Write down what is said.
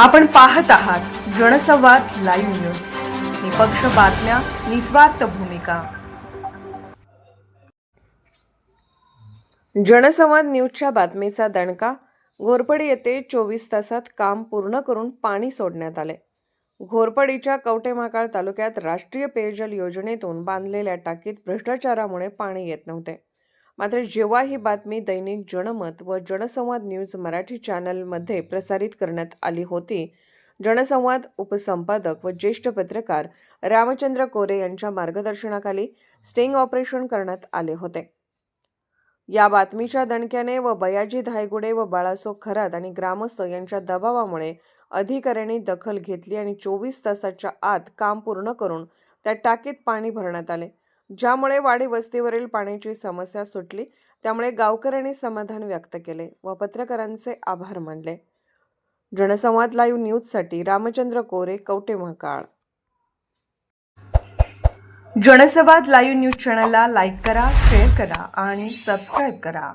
आपण पाहत आहात जनसंवाद लाईव्ह न्यूज. निपक्ष बातम्या निस्वार्थ भूमिका. जनसंवाद न्यूजच्या बातमीचा दणका घोरपडी येथे चोवीस तासात काम पूर्ण करून पाणी सोडण्यात आले. घोरपडीच्या कवटेमाकाळ तालुक्यात राष्ट्रीय पेयजल योजनेतून बांधलेल्या टाकीत भ्रष्टाचारामुळे पाणी येत नव्हते. मात्र जेव्हा ही बातमी दैनिक जनमत व जनसंवाद न्यूज मराठी चॅनलमध्ये प्रसारित करण्यात आली होती जनसंवाद उपसंपादक व ज्येष्ठ पत्रकार रामचंद्र कोरे यांच्या मार्गदर्शनाखाली स्टिंग ऑपरेशन करण्यात आले होते. या बातमीच्या दणक्याने व बयाजी धायगुडे व बाळासो खरात आणि ग्रामस्थ यांच्या दबावामुळे अधिकाऱ्यांनी दखल घेतली आणि चोवीस तासाच्या आत काम पूर्ण करून त्या टाकीत पाणी भरण्यात आले. ज्यामुळे वाडी वस्तीवरील पाण्याची समस्या सुटली त्यामुळे गावकऱ्यांनी समाधान व्यक्त केले व पत्रकारांचे आभार मानले. जनसंवाद लाईव्ह न्यूजसाठी रामचंद्र कोरे कवटे महाकाळ. जनसंवाद लाईव्ह न्यूज चॅनलला लाईक करा शेअर करा आणि सबस्क्राईब करा.